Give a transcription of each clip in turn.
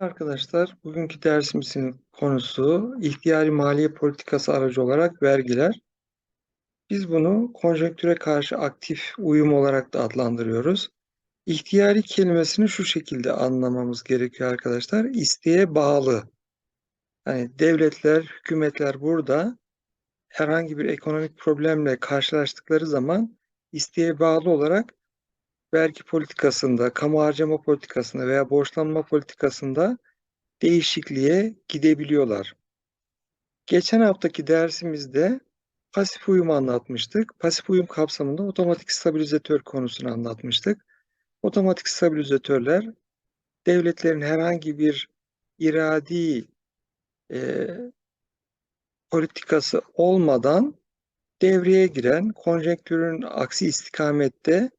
Arkadaşlar, bugünkü dersimizin konusu ihtiyari maliye politikası aracı olarak vergiler. Biz bunu konjonktüre karşı aktif uyum olarak da adlandırıyoruz. İhtiyari kelimesini şu şekilde anlamamız gerekiyor arkadaşlar. İsteğe bağlı. Yani devletler, hükümetler burada herhangi bir ekonomik problemle karşılaştıkları zaman isteğe bağlı olarak vergi politikasında, kamu harcama politikasında veya borçlanma politikasında değişikliğe gidebiliyorlar. Geçen haftaki dersimizde pasif uyum anlatmıştık. Pasif uyum kapsamında otomatik stabilizatör konusunu anlatmıştık. Otomatik stabilizatörler devletlerin herhangi bir iradi e, politikası olmadan devreye giren konjonktürün aksi istikamette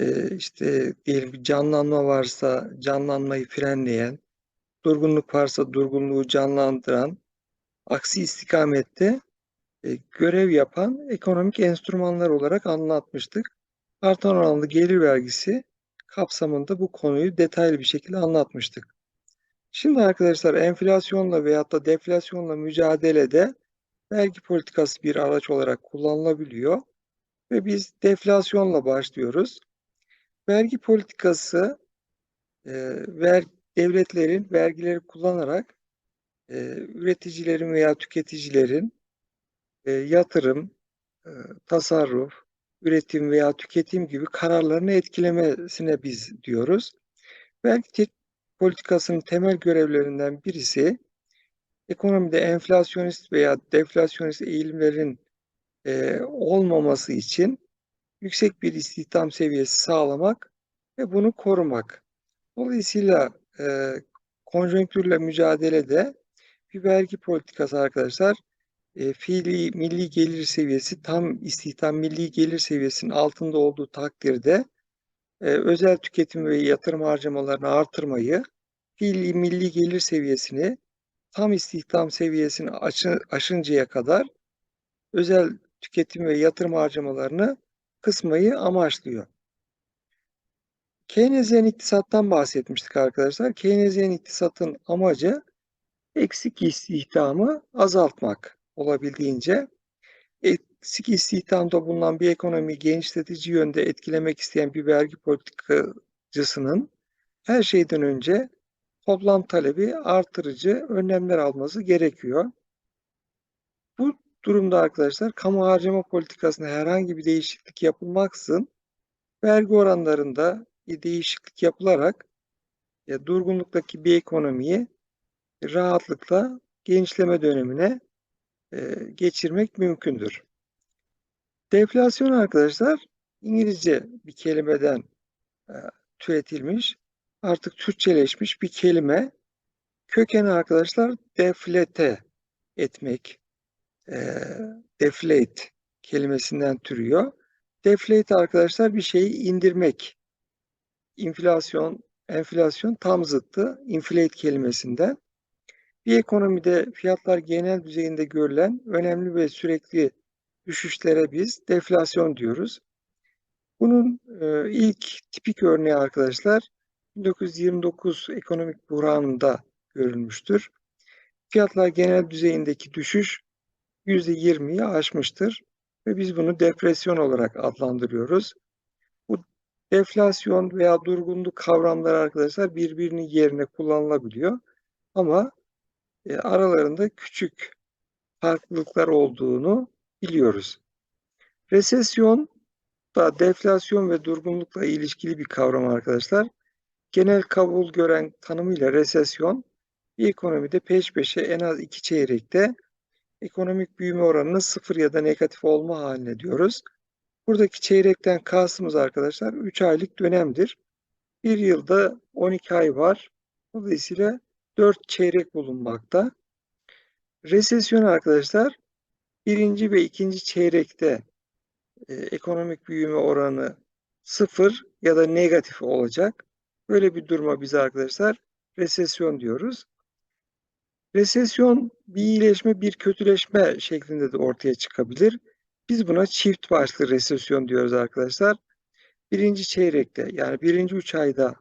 e, işte diyelim bir canlanma varsa canlanmayı frenleyen, durgunluk varsa durgunluğu canlandıran, aksi istikamette e, görev yapan ekonomik enstrümanlar olarak anlatmıştık. Artan oranlı gelir vergisi kapsamında bu konuyu detaylı bir şekilde anlatmıştık. Şimdi arkadaşlar enflasyonla veyahut da deflasyonla mücadelede vergi politikası bir araç olarak kullanılabiliyor ve biz deflasyonla başlıyoruz. Vergi politikası e, ver, devletlerin vergileri kullanarak e, üreticilerin veya tüketicilerin e, yatırım, e, tasarruf, üretim veya tüketim gibi kararlarını etkilemesine biz diyoruz. Vergi politikasının temel görevlerinden birisi ekonomide enflasyonist veya deflasyonist eğilimlerin e, olmaması için yüksek bir istihdam seviyesi sağlamak ve bunu korumak. Dolayısıyla e, konjonktürle mücadelede bir vergi politikası arkadaşlar e, fiili milli gelir seviyesi tam istihdam milli gelir seviyesinin altında olduğu takdirde e, özel tüketim ve yatırım harcamalarını artırmayı, fiili milli gelir seviyesini tam istihdam seviyesini aşı, aşıncaya kadar özel tüketim ve yatırım harcamalarını kısmayı amaçlıyor. Keynesyen iktisattan bahsetmiştik arkadaşlar. Keynesyen iktisatın amacı eksik istihdamı azaltmak olabildiğince. Eksik istihdamda bulunan bir ekonomiyi genişletici yönde etkilemek isteyen bir vergi politikacısının her şeyden önce toplam talebi artırıcı önlemler alması gerekiyor. Durumda arkadaşlar kamu harcama politikasında herhangi bir değişiklik yapılmaksızın vergi oranlarında değişiklik yapılarak ya, durgunluktaki bir ekonomiyi rahatlıkla genişleme dönemine e, geçirmek mümkündür. Deflasyon arkadaşlar İngilizce bir kelimeden e, türetilmiş, artık Türkçeleşmiş bir kelime. Kökeni arkadaşlar deflete etmek, e, deflate kelimesinden türüyor. Deflate arkadaşlar bir şeyi indirmek. İnflasyon, enflasyon tam zıttı inflate kelimesinden. Bir ekonomide fiyatlar genel düzeyinde görülen önemli ve sürekli düşüşlere biz deflasyon diyoruz. Bunun e, ilk tipik örneği arkadaşlar 1929 ekonomik buhranında görülmüştür. Fiyatlar genel düzeyindeki düşüş %20'yi aşmıştır ve biz bunu depresyon olarak adlandırıyoruz. Bu deflasyon veya durgunluk kavramları arkadaşlar birbirinin yerine kullanılabiliyor ama e, aralarında küçük farklılıklar olduğunu biliyoruz. Resesyon da deflasyon ve durgunlukla ilişkili bir kavram arkadaşlar. Genel kabul gören tanımıyla resesyon bir ekonomide peş peşe en az iki çeyrekte ekonomik büyüme oranının sıfır ya da negatif olma haline diyoruz. Buradaki çeyrekten kastımız arkadaşlar 3 aylık dönemdir. Bir yılda 12 ay var. Dolayısıyla 4 çeyrek bulunmakta. Resesyon arkadaşlar birinci ve ikinci çeyrekte e, ekonomik büyüme oranı sıfır ya da negatif olacak. Böyle bir duruma biz arkadaşlar resesyon diyoruz. Resesyon bir iyileşme bir kötüleşme şeklinde de ortaya çıkabilir. Biz buna çift başlı resesyon diyoruz arkadaşlar. Birinci çeyrekte yani birinci üç ayda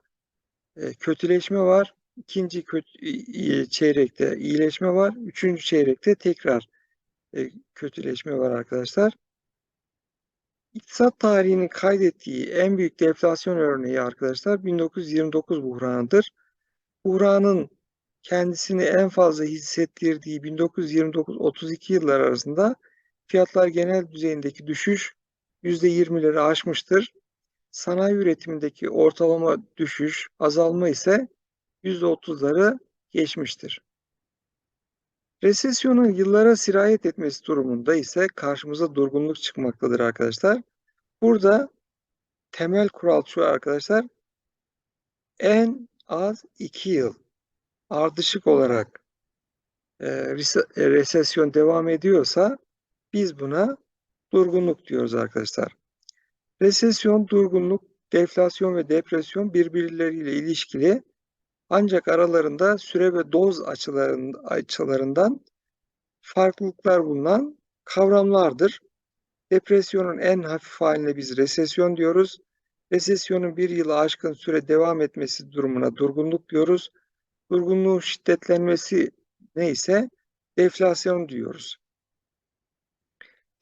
e, kötüleşme var. ikinci kötü, çeyrekte iyileşme var. Üçüncü çeyrekte tekrar e, kötüleşme var arkadaşlar. İktisat tarihinin kaydettiği en büyük deflasyon örneği arkadaşlar 1929 buhranıdır. Buhranın kendisini en fazla hissettirdiği 1929-32 yıllar arasında fiyatlar genel düzeyindeki düşüş %20'leri aşmıştır. Sanayi üretimindeki ortalama düşüş, azalma ise %30'ları geçmiştir. Resesyonun yıllara sirayet etmesi durumunda ise karşımıza durgunluk çıkmaktadır arkadaşlar. Burada temel kural şu arkadaşlar. En az 2 yıl ardışık olarak e, e, resesyon devam ediyorsa biz buna durgunluk diyoruz arkadaşlar. Resesyon, durgunluk, deflasyon ve depresyon birbirleriyle ilişkili ancak aralarında süre ve doz açılarından farklılıklar bulunan kavramlardır. Depresyonun en hafif haline biz resesyon diyoruz. Resesyonun bir yılı aşkın süre devam etmesi durumuna durgunluk diyoruz. Durgunluğun şiddetlenmesi neyse deflasyon diyoruz.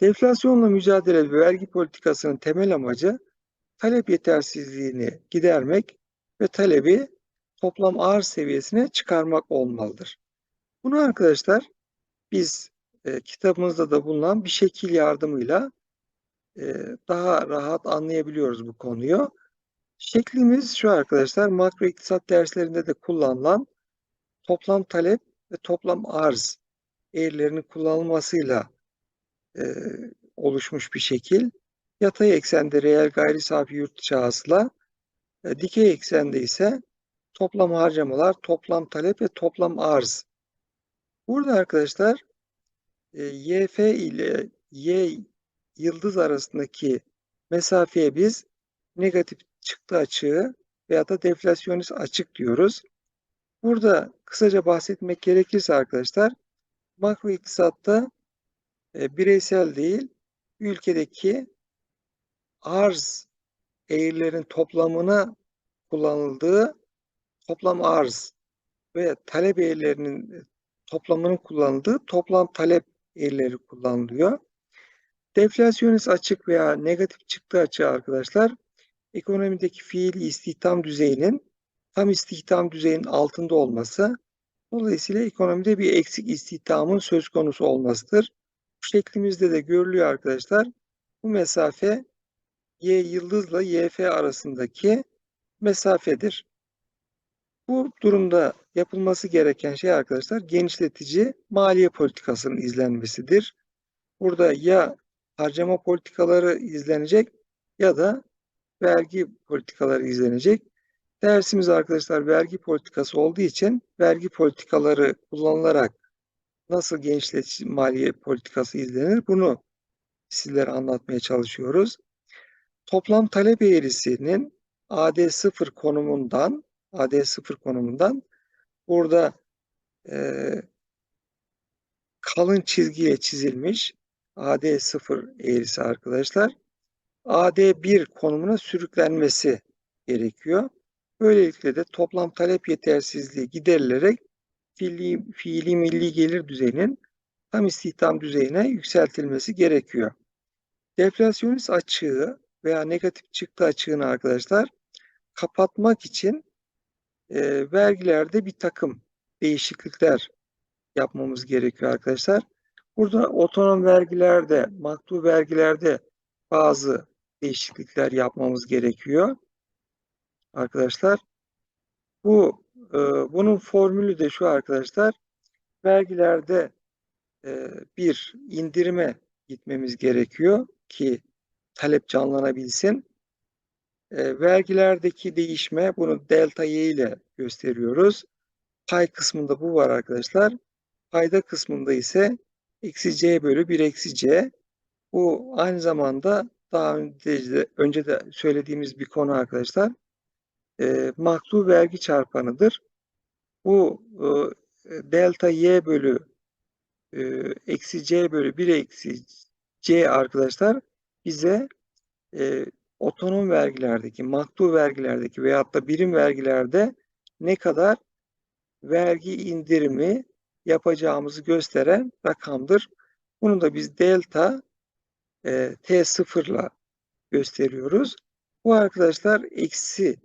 Deflasyonla mücadele ve vergi politikasının temel amacı talep yetersizliğini gidermek ve talebi toplam arz seviyesine çıkarmak olmalıdır. Bunu arkadaşlar biz e, kitabımızda da bulunan bir şekil yardımıyla e, daha rahat anlayabiliyoruz bu konuyu. Şeklimiz şu arkadaşlar makro iktisat derslerinde de kullanılan toplam talep ve toplam arz eğrilerinin kullanılmasıyla e, oluşmuş bir şekil. Yatay eksende reel gayri safi yurt dışı hasıla, e, dikey eksende ise toplam harcamalar, toplam talep ve toplam arz. Burada arkadaşlar e, YF ile Y yıldız arasındaki mesafeye biz negatif çıktı açığı veya da deflasyonist açık diyoruz. Burada kısaca bahsetmek gerekirse arkadaşlar makro iktisatta e, bireysel değil ülkedeki arz eğrilerin toplamına kullanıldığı toplam arz ve talep eğrilerinin toplamının kullanıldığı toplam talep eğrileri kullanılıyor. Deflasyonist açık veya negatif çıktı açığı arkadaşlar ekonomideki fiili istihdam düzeyinin tam istihdam düzeyinin altında olması dolayısıyla ekonomide bir eksik istihdamın söz konusu olmasıdır. Bu şeklimizde de görülüyor arkadaşlar. Bu mesafe Y yıldızla YF arasındaki mesafedir. Bu durumda yapılması gereken şey arkadaşlar genişletici maliye politikasının izlenmesidir. Burada ya harcama politikaları izlenecek ya da vergi politikaları izlenecek. Dersimiz arkadaşlar vergi politikası olduğu için vergi politikaları kullanılarak nasıl genişletici maliye politikası izlenir bunu sizlere anlatmaya çalışıyoruz. Toplam talep eğrisinin AD0 konumundan AD0 konumundan burada e, kalın çizgiye çizilmiş AD0 eğrisi arkadaşlar. AD1 konumuna sürüklenmesi gerekiyor. Böylelikle de toplam talep yetersizliği giderilerek fiili, fiili milli gelir düzeyinin tam istihdam düzeyine yükseltilmesi gerekiyor. Deflasyonist açığı veya negatif çıktı açığını arkadaşlar kapatmak için e, vergilerde bir takım değişiklikler yapmamız gerekiyor arkadaşlar. Burada otonom vergilerde, maktu vergilerde bazı değişiklikler yapmamız gerekiyor. Arkadaşlar bu e, bunun formülü de şu arkadaşlar. Vergilerde e, bir indirime gitmemiz gerekiyor ki talep canlanabilsin. E, vergilerdeki değişme bunu delta y ile gösteriyoruz. Pay kısmında bu var arkadaşlar. Payda kısmında ise eksi c bölü 1 eksi c. Bu aynı zamanda daha önce de, önce de söylediğimiz bir konu arkadaşlar. E, maktu vergi çarpanıdır. Bu e, delta y bölü e, eksi c bölü 1 eksi c arkadaşlar bize e, otonom vergilerdeki, maktu vergilerdeki veyahut da birim vergilerde ne kadar vergi indirimi yapacağımızı gösteren rakamdır. Bunu da biz delta e, T0 ile gösteriyoruz. Bu arkadaşlar eksi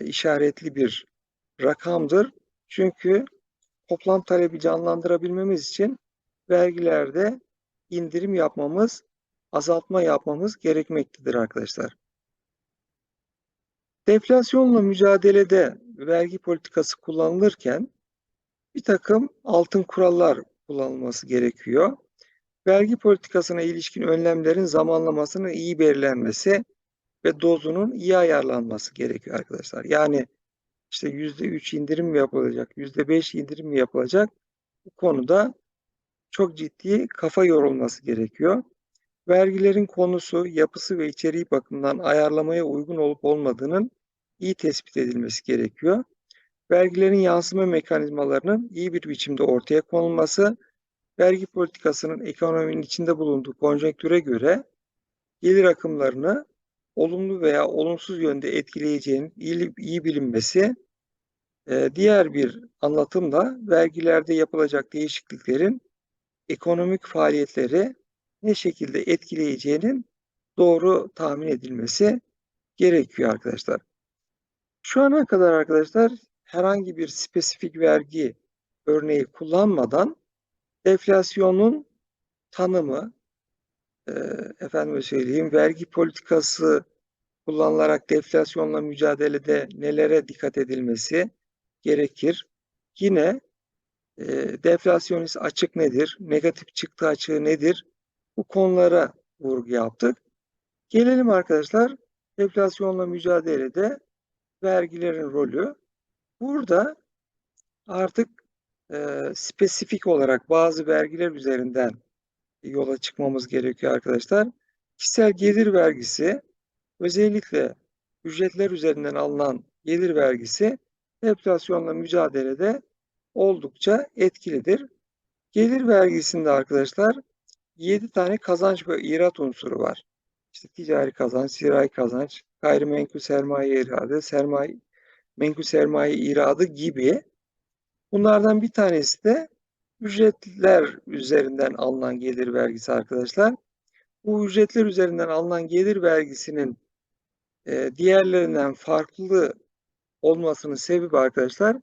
işaretli bir rakamdır. Çünkü toplam talebi canlandırabilmemiz için vergilerde indirim yapmamız, azaltma yapmamız gerekmektedir arkadaşlar. Deflasyonla mücadelede vergi politikası kullanılırken bir takım altın kurallar kullanılması gerekiyor. Vergi politikasına ilişkin önlemlerin zamanlamasının iyi belirlenmesi ve dozunun iyi ayarlanması gerekiyor arkadaşlar. Yani işte yüzde üç indirim mi yapılacak, yüzde beş indirim mi yapılacak? Bu konuda çok ciddi kafa yorulması gerekiyor. Vergilerin konusu, yapısı ve içeriği bakımından ayarlamaya uygun olup olmadığının iyi tespit edilmesi gerekiyor. Vergilerin yansıma mekanizmalarının iyi bir biçimde ortaya konulması, vergi politikasının ekonominin içinde bulunduğu konjonktüre göre gelir akımlarını olumlu veya olumsuz yönde etkileyeceğinin iyi, iyi bilinmesi, e, diğer bir anlatımda vergilerde yapılacak değişikliklerin ekonomik faaliyetleri ne şekilde etkileyeceğinin doğru tahmin edilmesi gerekiyor arkadaşlar. Şu ana kadar arkadaşlar herhangi bir spesifik vergi örneği kullanmadan enflasyonun tanımı, e, efendime söyleyeyim vergi politikası kullanılarak deflasyonla mücadelede nelere dikkat edilmesi gerekir. Yine e, deflasyonist açık nedir, negatif çıktı açığı nedir bu konulara vurgu yaptık. Gelelim arkadaşlar enflasyonla mücadelede vergilerin rolü. Burada artık e, spesifik olarak bazı vergiler üzerinden yola çıkmamız gerekiyor arkadaşlar. Kişisel gelir vergisi özellikle ücretler üzerinden alınan gelir vergisi enflasyonla mücadelede oldukça etkilidir. Gelir vergisinde arkadaşlar 7 tane kazanç ve irat unsuru var. İşte ticari kazanç, zirai kazanç, gayrimenkul sermaye iradı, sermaye menkul sermaye iradı gibi. Bunlardan bir tanesi de ücretler üzerinden alınan gelir vergisi arkadaşlar. Bu ücretler üzerinden alınan gelir vergisinin e, diğerlerinden farklı olmasının sebebi arkadaşlar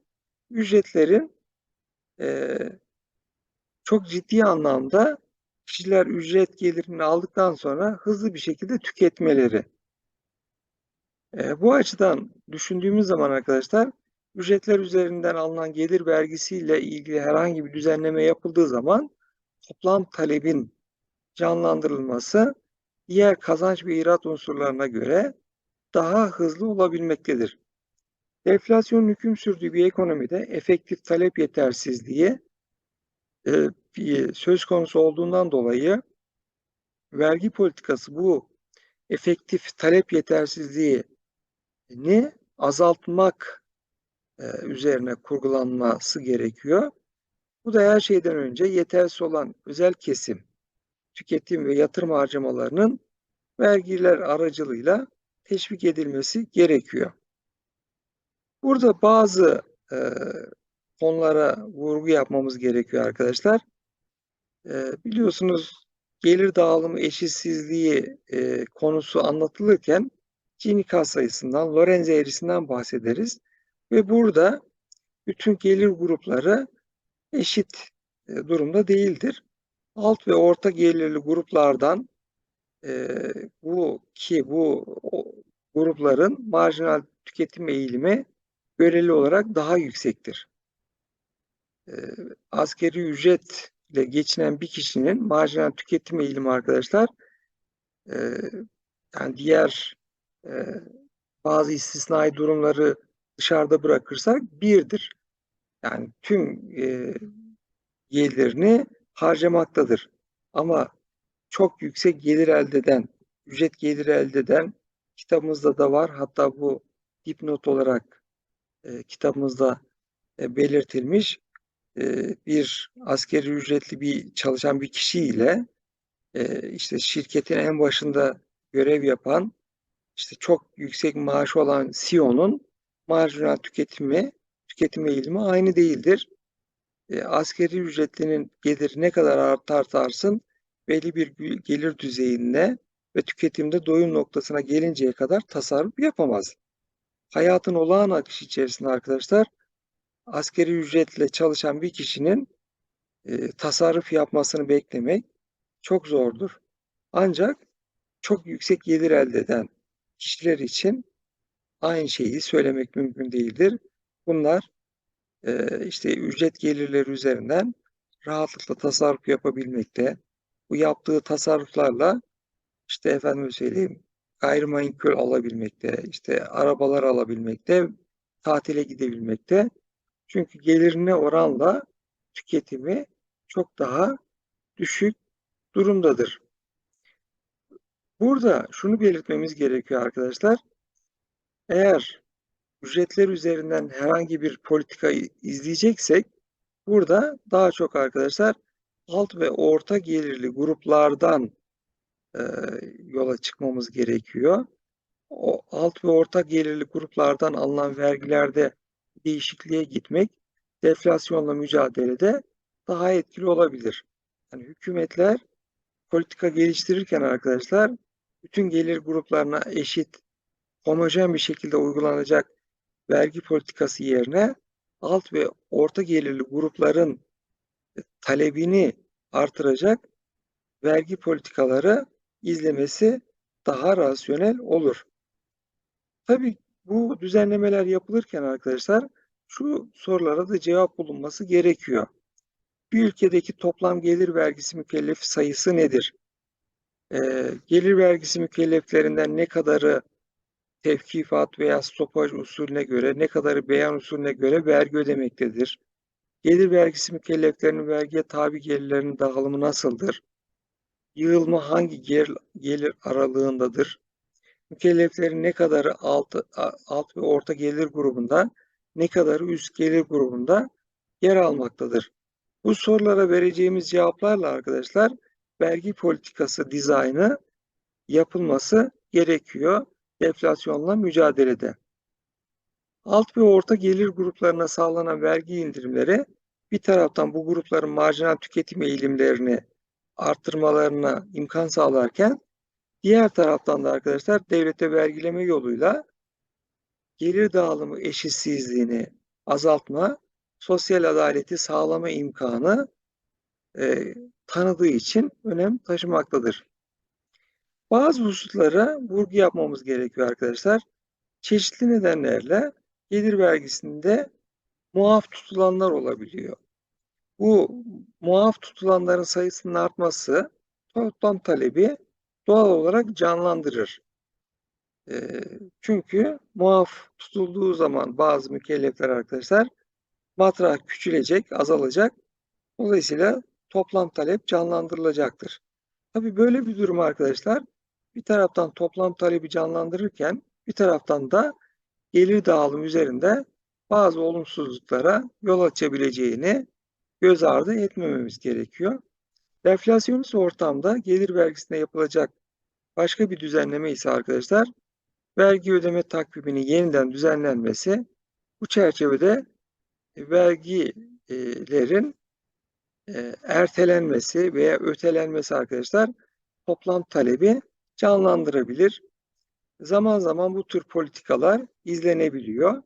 ücretlerin e, çok ciddi anlamda kişiler ücret gelirini aldıktan sonra hızlı bir şekilde tüketmeleri. E, bu açıdan düşündüğümüz zaman arkadaşlar ücretler üzerinden alınan gelir vergisiyle ilgili herhangi bir düzenleme yapıldığı zaman toplam talebin canlandırılması diğer kazanç ve irat unsurlarına göre daha hızlı olabilmektedir. Enflasyonun hüküm sürdüğü bir ekonomide efektif talep yetersizliği e, söz konusu olduğundan dolayı vergi politikası bu efektif talep yetersizliğini azaltmak üzerine kurgulanması gerekiyor. Bu da her şeyden önce yetersiz olan özel kesim, tüketim ve yatırım harcamalarının vergiler aracılığıyla teşvik edilmesi gerekiyor. Burada bazı e, konulara vurgu yapmamız gerekiyor arkadaşlar. E, biliyorsunuz gelir dağılımı eşitsizliği e, konusu anlatılırken Gini sayısından, Lorenz eğrisinden bahsederiz. Ve burada bütün gelir grupları eşit e, durumda değildir. Alt ve orta gelirli gruplardan e, bu ki bu o, grupların marjinal tüketim eğilimi göreli olarak daha yüksektir. E, askeri ücretle geçinen bir kişinin marjinal tüketim eğilimi arkadaşlar e, yani diğer e, bazı istisnai durumları dışarıda bırakırsak birdir. Yani tüm e, gelirini harcamaktadır. Ama çok yüksek gelir elde eden, ücret geliri elde eden kitabımızda da var. Hatta bu dipnot olarak e, kitabımızda e, belirtilmiş e, bir askeri ücretli bir çalışan bir kişiyle e, işte şirketin en başında görev yapan işte çok yüksek maaşı olan CEO'nun marjinal tüketimi tüketim eğilimi aynı değildir. E, asgari ücretlinin geliri ne kadar artarsa artsın belli bir gelir düzeyinde ve tüketimde doyum noktasına gelinceye kadar tasarruf yapamaz. Hayatın olağan akışı içerisinde arkadaşlar asgari ücretle çalışan bir kişinin e, tasarruf yapmasını beklemek çok zordur. Ancak çok yüksek gelir elde eden kişiler için aynı şeyi söylemek mümkün değildir. Bunlar e, işte ücret gelirleri üzerinden rahatlıkla tasarruf yapabilmekte. Bu yaptığı tasarruflarla işte efendim söyleyeyim gayrimenkul alabilmekte, işte arabalar alabilmekte, tatile gidebilmekte. Çünkü gelirine oranla tüketimi çok daha düşük durumdadır. Burada şunu belirtmemiz gerekiyor arkadaşlar. Eğer ücretler üzerinden herhangi bir politika izleyeceksek burada daha çok arkadaşlar alt ve orta gelirli gruplardan e, yola çıkmamız gerekiyor. O alt ve orta gelirli gruplardan alınan vergilerde değişikliğe gitmek deflasyonla mücadelede daha etkili olabilir. Yani hükümetler politika geliştirirken arkadaşlar bütün gelir gruplarına eşit, homojen bir şekilde uygulanacak vergi politikası yerine alt ve orta gelirli grupların talebini artıracak vergi politikaları izlemesi daha rasyonel olur. Tabii bu düzenlemeler yapılırken arkadaşlar şu sorulara da cevap bulunması gerekiyor. Bir ülkedeki toplam gelir vergisi mükellef sayısı nedir? Ee, gelir vergisi mükelleflerinden ne kadarı tevkifat veya stopaj usulüne göre, ne kadarı beyan usulüne göre vergi ödemektedir? Gelir vergisi mükelleflerinin vergiye tabi gelirlerinin dağılımı nasıldır? Yığılma hangi gelir, gelir aralığındadır? Mükelleflerin ne kadarı alt, alt ve orta gelir grubunda, ne kadarı üst gelir grubunda yer almaktadır? Bu sorulara vereceğimiz cevaplarla arkadaşlar vergi politikası dizaynı yapılması gerekiyor enflasyonla mücadelede. Alt ve orta gelir gruplarına sağlanan vergi indirimleri bir taraftan bu grupların marjinal tüketim eğilimlerini arttırmalarına imkan sağlarken diğer taraftan da arkadaşlar devlete vergileme yoluyla gelir dağılımı eşitsizliğini azaltma, sosyal adaleti sağlama imkanı e, tanıdığı için önem taşımaktadır. Bazı hususlara vurgu yapmamız gerekiyor arkadaşlar. Çeşitli nedenlerle gelir vergisinde muaf tutulanlar olabiliyor. Bu muaf tutulanların sayısının artması toplam talebi doğal olarak canlandırır. E, çünkü muaf tutulduğu zaman bazı mükellefler arkadaşlar matrah küçülecek, azalacak. Dolayısıyla toplam talep canlandırılacaktır. Tabi böyle bir durum arkadaşlar bir taraftan toplam talebi canlandırırken bir taraftan da gelir dağılım üzerinde bazı olumsuzluklara yol açabileceğini göz ardı etmememiz gerekiyor. Enflasyonist ortamda gelir vergisine yapılacak başka bir düzenleme ise arkadaşlar vergi ödeme takviminin yeniden düzenlenmesi bu çerçevede vergilerin e, ertelenmesi veya ötelenmesi arkadaşlar toplam talebi canlandırabilir. Zaman zaman bu tür politikalar izlenebiliyor.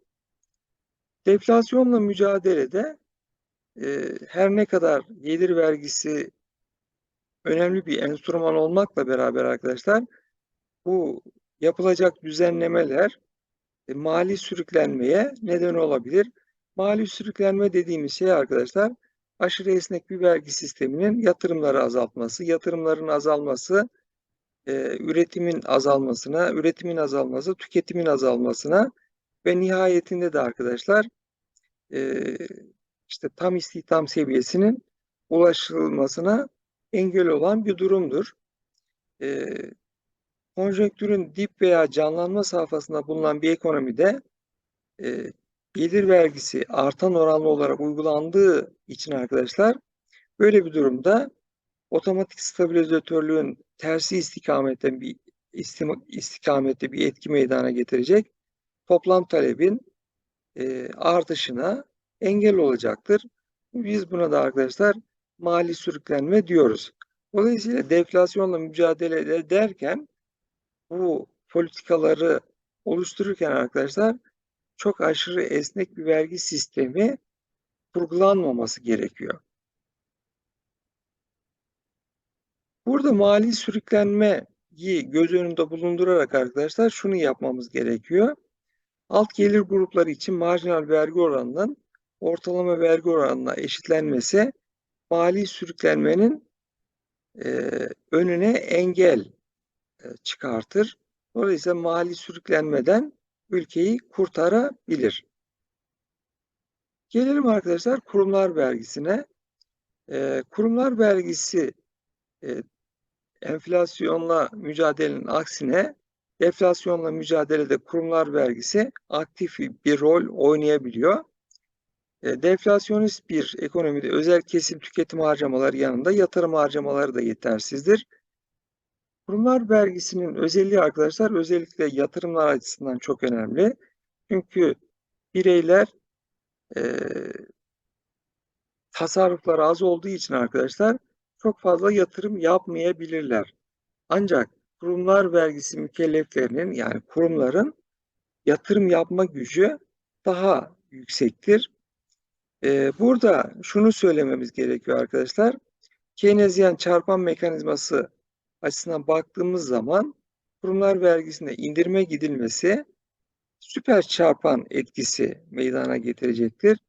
Deflasyonla mücadelede e, her ne kadar gelir vergisi önemli bir enstrüman olmakla beraber arkadaşlar bu yapılacak düzenlemeler e, mali sürüklenmeye neden olabilir. Mali sürüklenme dediğimiz şey arkadaşlar aşırı esnek bir vergi sisteminin yatırımları azaltması, yatırımların azalması e, üretimin azalmasına, üretimin azalması, tüketimin azalmasına ve nihayetinde de arkadaşlar e, işte tam istihdam seviyesinin ulaşılmasına engel olan bir durumdur. E, konjonktürün dip veya canlanma safhasında bulunan bir ekonomide e, gelir vergisi artan oranlı olarak uygulandığı için arkadaşlar böyle bir durumda otomatik stabilizatörlüğün tersi istikametten bir istikamette bir etki meydana getirecek. Toplam talebin e, artışına engel olacaktır. Biz buna da arkadaşlar mali sürüklenme diyoruz. Dolayısıyla deflasyonla mücadele ederken bu politikaları oluştururken arkadaşlar çok aşırı esnek bir vergi sistemi kurgulanmaması gerekiyor. Burada mali sürüklenmeyi göz önünde bulundurarak arkadaşlar şunu yapmamız gerekiyor. Alt gelir grupları için marjinal vergi oranının ortalama vergi oranına eşitlenmesi mali sürüklenmenin e, önüne engel e, çıkartır. Dolayısıyla mali sürüklenmeden ülkeyi kurtarabilir. Gelelim arkadaşlar kurumlar vergisine. E, kurumlar vergisi e, enflasyonla mücadelenin aksine deflasyonla mücadelede kurumlar vergisi aktif bir rol oynayabiliyor. E, deflasyonist bir ekonomide özel kesim tüketim harcamaları yanında yatırım harcamaları da yetersizdir. Kurumlar vergisinin özelliği arkadaşlar özellikle yatırımlar açısından çok önemli. Çünkü bireyler e, tasarrufları az olduğu için arkadaşlar çok fazla yatırım yapmayabilirler. Ancak kurumlar vergisi mükelleflerinin yani kurumların yatırım yapma gücü daha yüksektir. Ee, burada şunu söylememiz gerekiyor arkadaşlar. Keynesian çarpan mekanizması açısından baktığımız zaman kurumlar vergisinde indirme gidilmesi süper çarpan etkisi meydana getirecektir.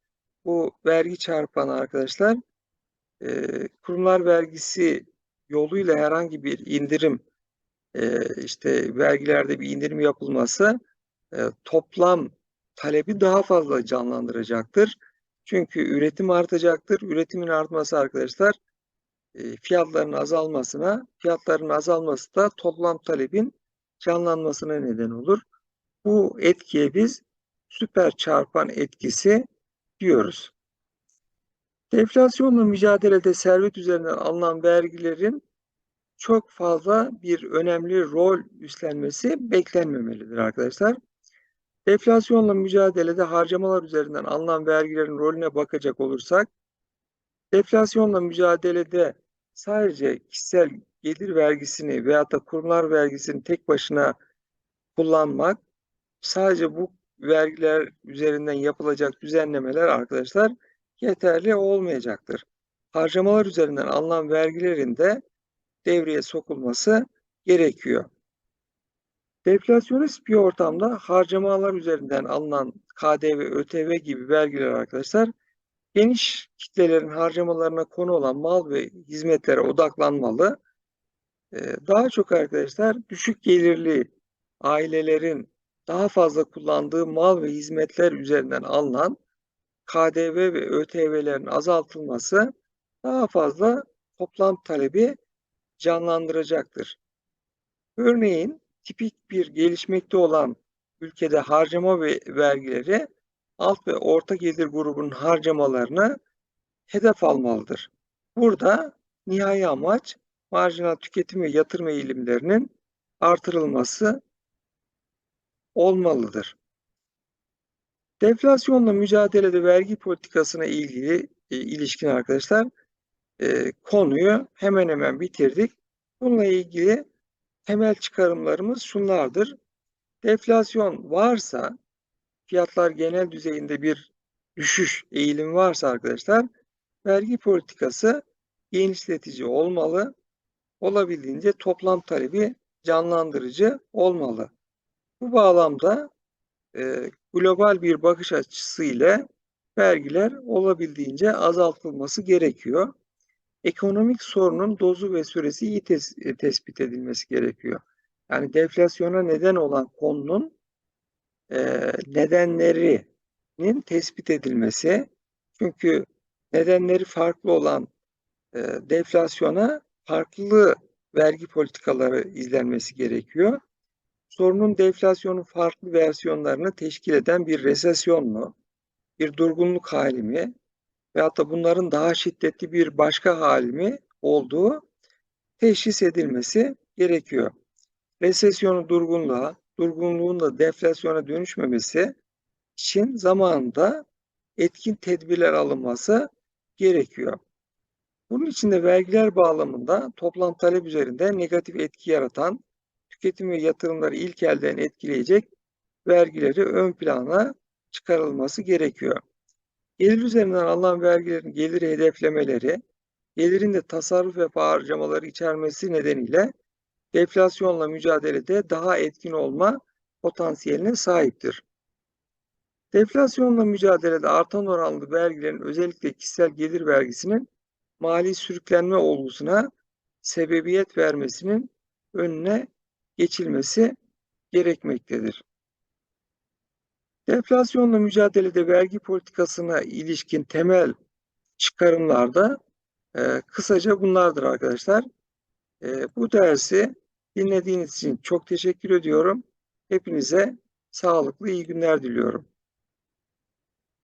Bu vergi çarpanı arkadaşlar e, kurumlar vergisi yoluyla herhangi bir indirim e, işte vergilerde bir indirim yapılması e, toplam talebi daha fazla canlandıracaktır. Çünkü üretim artacaktır. Üretimin artması arkadaşlar e, fiyatların azalmasına, fiyatların azalması da toplam talebin canlanmasına neden olur. Bu etkiye biz süper çarpan etkisi diyoruz. Deflasyonla mücadelede servet üzerinden alınan vergilerin çok fazla bir önemli rol üstlenmesi beklenmemelidir arkadaşlar. Deflasyonla mücadelede harcamalar üzerinden alınan vergilerin rolüne bakacak olursak, deflasyonla mücadelede sadece kişisel gelir vergisini veya da kurumlar vergisini tek başına kullanmak, sadece bu vergiler üzerinden yapılacak düzenlemeler arkadaşlar yeterli olmayacaktır. Harcamalar üzerinden alınan vergilerin de devreye sokulması gerekiyor. Deflasyonist bir ortamda harcamalar üzerinden alınan KDV, ÖTV gibi vergiler arkadaşlar geniş kitlelerin harcamalarına konu olan mal ve hizmetlere odaklanmalı. Ee, daha çok arkadaşlar düşük gelirli ailelerin daha fazla kullandığı mal ve hizmetler üzerinden alınan KDV ve ÖTV'lerin azaltılması daha fazla toplam talebi canlandıracaktır. Örneğin tipik bir gelişmekte olan ülkede harcama ve vergileri alt ve orta gelir grubunun harcamalarını hedef almalıdır. Burada nihai amaç marjinal tüketim ve yatırım eğilimlerinin artırılması olmalıdır. Deflasyonla mücadelede vergi politikasına ilgili e, ilişkin arkadaşlar e, konuyu hemen hemen bitirdik. Bununla ilgili temel çıkarımlarımız şunlardır. Deflasyon varsa, fiyatlar genel düzeyinde bir düşüş eğilim varsa arkadaşlar, vergi politikası genişletici olmalı, olabildiğince toplam talebi canlandırıcı olmalı. Bu bağlamda e, global bir bakış açısı ile vergiler olabildiğince azaltılması gerekiyor. Ekonomik sorunun dozu ve süresi iyi tes e, tespit edilmesi gerekiyor. Yani deflasyona neden olan konunun e, nedenlerinin tespit edilmesi. Çünkü nedenleri farklı olan e, deflasyona farklı vergi politikaları izlenmesi gerekiyor sorunun deflasyonun farklı versiyonlarını teşkil eden bir resesyon mu, bir durgunluk hali mi veyahut da bunların daha şiddetli bir başka hali mi olduğu teşhis edilmesi gerekiyor. Resesyonun durgunluğa, durgunluğun da deflasyona dönüşmemesi için zamanında etkin tedbirler alınması gerekiyor. Bunun için de vergiler bağlamında toplam talep üzerinde negatif etki yaratan, tüketim ve yatırımları ilk elden etkileyecek vergileri ön plana çıkarılması gerekiyor. Gelir üzerinden alınan vergilerin geliri hedeflemeleri, gelirin de tasarruf ve harcamaları içermesi nedeniyle enflasyonla mücadelede daha etkin olma potansiyeline sahiptir. Deflasyonla mücadelede artan oranlı vergilerin özellikle kişisel gelir vergisinin mali sürüklenme olgusuna sebebiyet vermesinin önüne geçilmesi gerekmektedir. Deflasyonla mücadelede vergi politikasına ilişkin temel çıkarımlarda e, kısaca bunlardır arkadaşlar. E, bu dersi dinlediğiniz için çok teşekkür ediyorum. Hepinize sağlıklı iyi günler diliyorum.